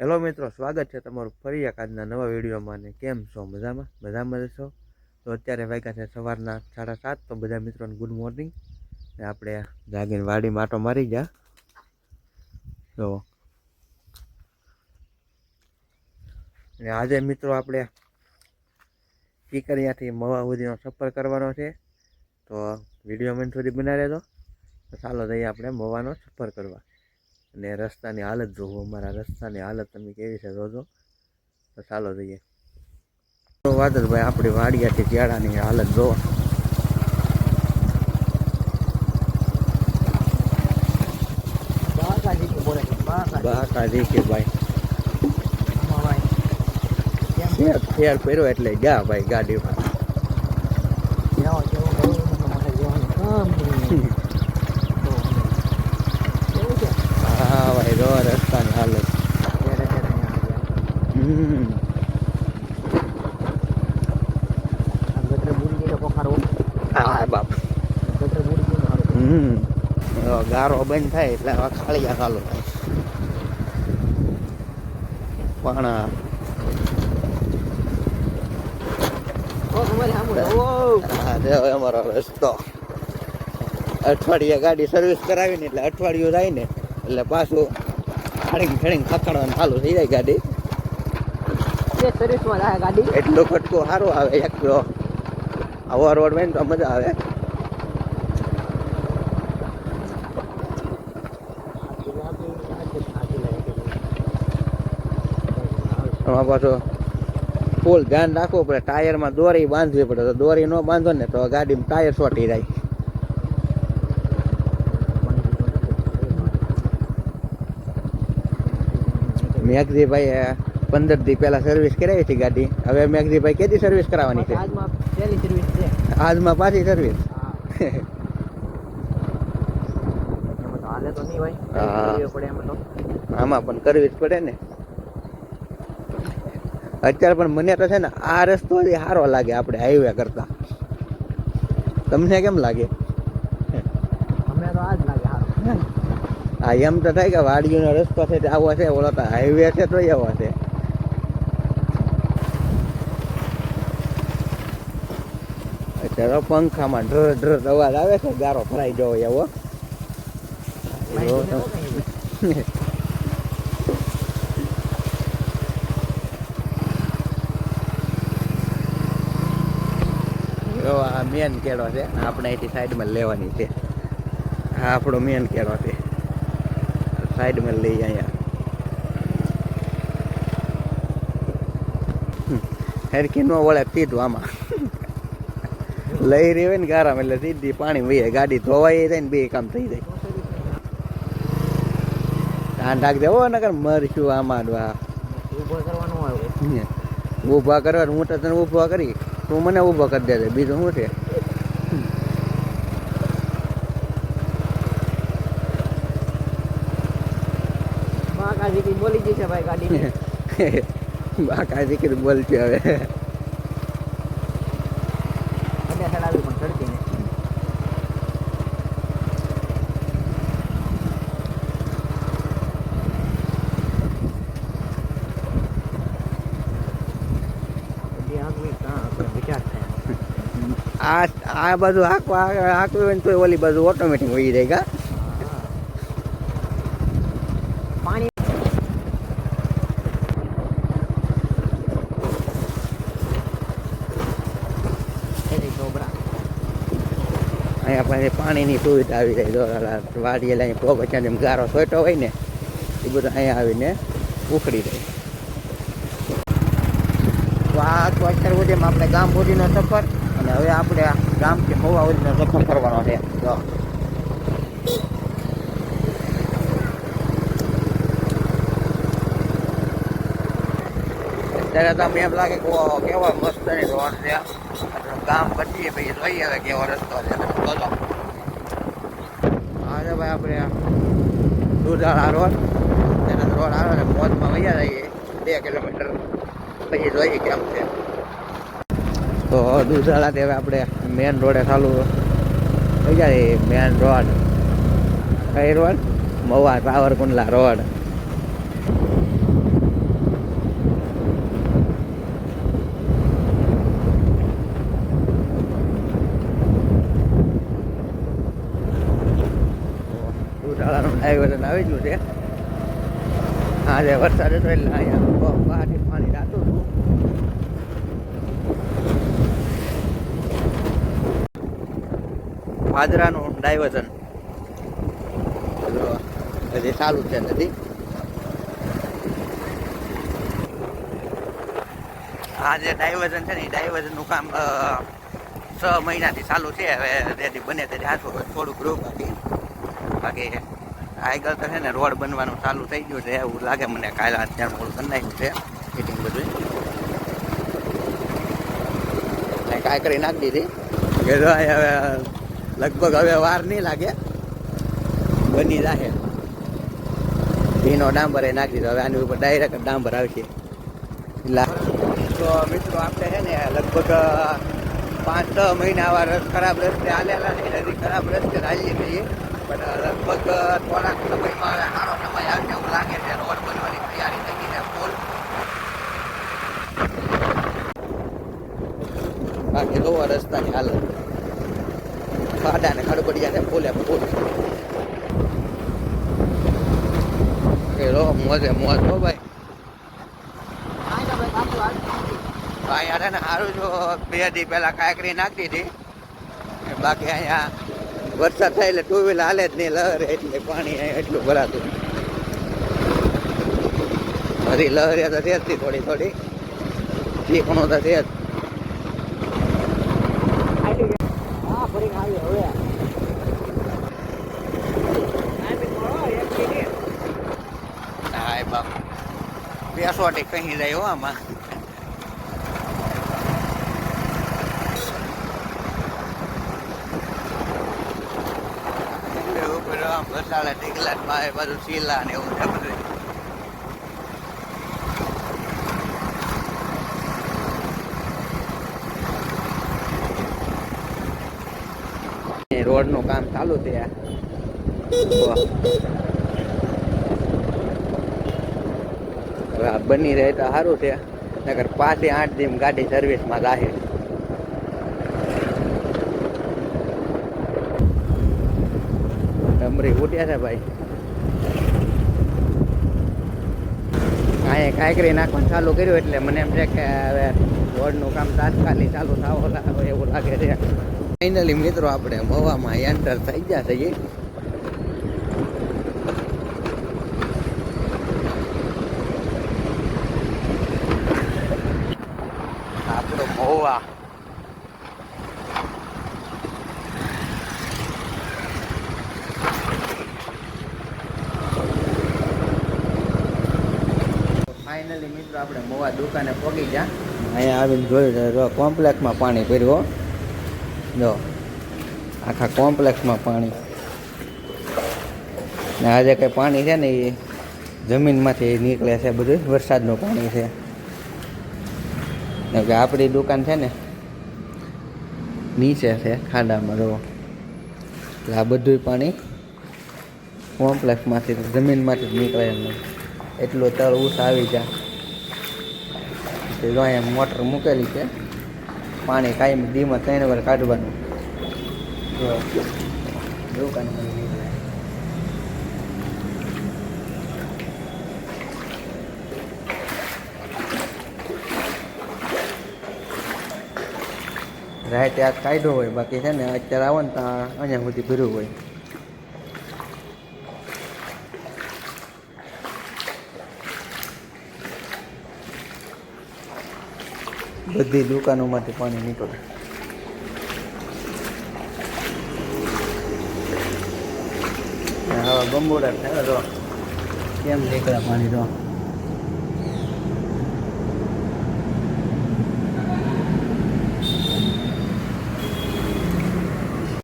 Hello મિત્રો, સ્વાગત છે તમારું ફરી એક આજના નવા વિડીયોમાં ને કેમ છો? મજામાં? મજામાં જ છો? તો અત્યારે વાગ્યા છે સવારના સાડા સાત, તો બધા મિત્રોને ગુડ મોર્નિંગ. ને આપણે જાગીને વાડીમાં આટો મારી ગયા. તો ને આજે મિત્રો આપણે કિકરિયાથી મવા સુધીનો સફર કરવાનો છે. તો વીડિયો મેન સુધી બનાવી રહેજો તો ચાલો જઈએ આપણે મવાનો સફર કરવા. અને રસ્તાની હાલત જોવો અમારા રસ્તાની હાલત તમે કેવી છે જોજો. તો ચાલો જઈએ. તો વાદળભાઈ આપણી વાડિયાથી જ્યાડાની હાલત જોવો. એટલે ગયા ભાઈ ગાડીમાં હા ભાઈ જો રસ્તાની હાલત હમ હા બાપ હમ હવે ગારો બંધ થાય એટલે આવા ખાળિયા ખાલો થાય. પણ અમારો રસ્તો. અઠવાડિયે ગાડી સર્વિસ કરાવીને એટલે અઠવાડિયું થાય ને એટલે પાછું ખડીંગ ખડીંગ ખકડવાનું ચાલુ થઈ જાય ગાડી. એટલો ખટકો સારો આવે એક તો આવો રોડ હોય તો મજા આવે. આમાં પાછો ફૂલ ધ્યાન રાખવું પડે. ટાયરમાં દોરી બાંધવી પડે. તો દોરી ન બાંધો ને તો ગાડીમાં ટાયર ચોટી જાય. મેઘજીભાઈ પંદર દી પહેલા સર્વિસ કરાવી હતી ગાડી. હવે મેઘજીભાઈ કેટલી સર્વિસ કરાવવાની છે? આજમાં પાછી સર્વિસ આમાં પણ કરવી જ પડે ને. અત્યારે પણ મને તો છે ને આ રસ્તો હજી સારો લાગે આપણે હાઈવે કરતા. તમને કેમ લાગે? આ એમ તો થાય કે વાડીઓનો રસ્તો છે તે આવો છે ઓલો તો હાઈવે છે તો એવો છે. અત્યારે પંખામાં ઢર ઢર અવાજ આવે છે ગારો ભરાઈ જવો એવો એવો તો- જો આ મેન કેળો છે. આપણે અહીંથી સાઈડમાં લેવાની છે. આ આપણો મેન કેળો છે. સાઈડમાં લઈ અહીંયા. હેરકી નો વળે સીધું આમાં. લઈ રહી હોય ને ગારામ એટલે સીધી પાણી વહીએ ગાડી ધોવાઈ જાય ને બે કામ થઈ જાય. ધ્યાન રાખજે દેવો નકર મરશું આમાં આ ઊભા કરવા હું તો તને ઊભા કરી. તું મને ઊભો કરી દેજે. બીજું શું છે? બોલી જશે ભાઈ ગાડી બાકા દીકરી બોલતી હવે. આ આ બાજુ હાંકવા હાંકવી હોય ને તો ઓલી બાજુ ઓટોમેટિક વહી જાય કા પાણી એની ડોબરા અહીંયા પાસે પાણીની સુવિધા આવી જાય. દોરાલા વાડીએ લઈને પોગ ત્યાં જેમ ગારો સોટો હોય ને એ બધું અહીંયા આવીને ઉખડી જાય આ તો અત્યાર સુધીમાં આપણે ગામ સુધીનો સફર અને હવે આપણે ગામથી હોવા સુધીનો સફર કરવાનો છે. અત્યારે તમને એમ લાગે કે ઓહો, મસ્ત રોડ છે ગામ પચીએ પછી જોઈએ હવે કેવો રસ્તો છે. બોલો આજે ભાઈ આપણે દુધાળા રોડ. તેના રોડ આવે ને મોજમાં વૈયા જઈએ. બે કિલોમીટર. પછી જોઈએ કેમ છે. તો દુધાળાથી હવે આપણે મેન રોડે ચાલુ થઈ જાય. Main road. કઈ રોડ? મવા સાવરકુંડલા રોડ. આવી ગયું છે. જે વરસાદ હતો એટલે અહીંયા બહારથી પાણી રાતું હતું. પાદરાનું ડાયવર્ઝન. હજી ચાલુ છે નથી. આ જે ડાયવર્ઝન છે ને, એ ડાયવર્ઝનનું કામ છ મહિનાથી ચાલુ છે. હવે તેથી બને તેથી હાથું થોડુંક રોગ બાકી બાકી આગળ તો છે ને રોડ બનવાનું ચાલુ થઈ ગયું છે, એવું લાગે મને કાલે અત્યારે ઓલું કરી છે ફિટિંગ બધું. કાંઈ કરી નાખી દીધી. કે હવે લગભગ હવે વાર નહીં લાગે. બની જાહે. ભીનો ડાંબર એ નાખી દીધો. હવે આની ઉપર ડાયરેક્ટ ડાંબર આવશે. એટલે તો મિત્રો, આપણે છે ને લગભગ પાંચ છ મહિના આવા રસ ખરાબ રસ્તે આલેલા નહીં હજી ખરાબ રસ્તે હાલીએ છીએ. પણ લગભગ થોડાક સમયમાં સારો સમય આવશે એવું લાગે છે. રોડ બનવાની તૈયારી થઈ ગઈ છે ફૂલ. બાકી જોવો રસ્તાની હાલત. ખાડા ને ખડબડિયા છે ફૂલે ફૂલ. મોજે મોજ હો ભાઈ. આવી અહીંયા ને સારું જો બે દી પહેલા કાંકરી નાખી હતી. બાકી અહીંયા વરસાદ થાય એટલે ટુ વ્હીલર હાલે જ નહીં, લહરે એટલે પાણી એટલું ભરાતું. હજી લહરે તો છે જ થોડી થોડી. ચીકણો તો છે જ. બેસવાટી કહી જાય હો આમાં એટલે ઉપર આમ ભાઈ બધું શીલા ને એવું છે બધું રોડનું કામ ચાલુ છે હવે આ બની રહે તો સારું છે. નગર પાસે આઠ દિન ગાડી સર્વિસમાં જાહે ડમરી ઉઠ્યા છે ભાઈ અહીંયા કાંકરી નાખવાનું ચાલુ કર્યું એટલે મને એમ છે કે હવે રોડનું કામ તાત્કાલિક ચાલુ થાવ એવું લાગે છે ફાઇનલી મિત્રો આપણે મવામાં એન્ટર થઈ ગયા છીએ આપણો મહુવા આપણે મોવા દુકાને પહોંચી ગયા. અહીંયા આવીને જોયું જો કોમ્પ્લેક્સમાં પાણી ભર્યું જો, આખા કોમ્પ્લેક્સમાં પાણી. ને આજે કંઈ પાણી છે ને એ જમીનમાંથી નીકળે છે બધું, વરસાદનું પાણી છે. કે આપણી દુકાન છે ને, નીચે છે, ખાડામાં જો એટલે આ બધું પાણી કોમ્પ્લેક્સમાંથી, જમીનમાંથી જ નીકળે એમ. એટલું તળ ઉસ આવી જાય. તે જો અહીંયા મોટર મૂકેલી છે પાણી કાયમ દીમાં ત્રણ વાર કાઢવાનું જો દુકાનમાં નીકળે રાતે આ કાઢ્યો હોય બાકી છે ને અત્યારે આવો ને ત્યાં અહીંયા સુધી ભર્યું હોય બધી દુકાનોમાંથી પાણી નીકળે. હવે બંબોડા થયા કેમ નીકળે પાણી તો?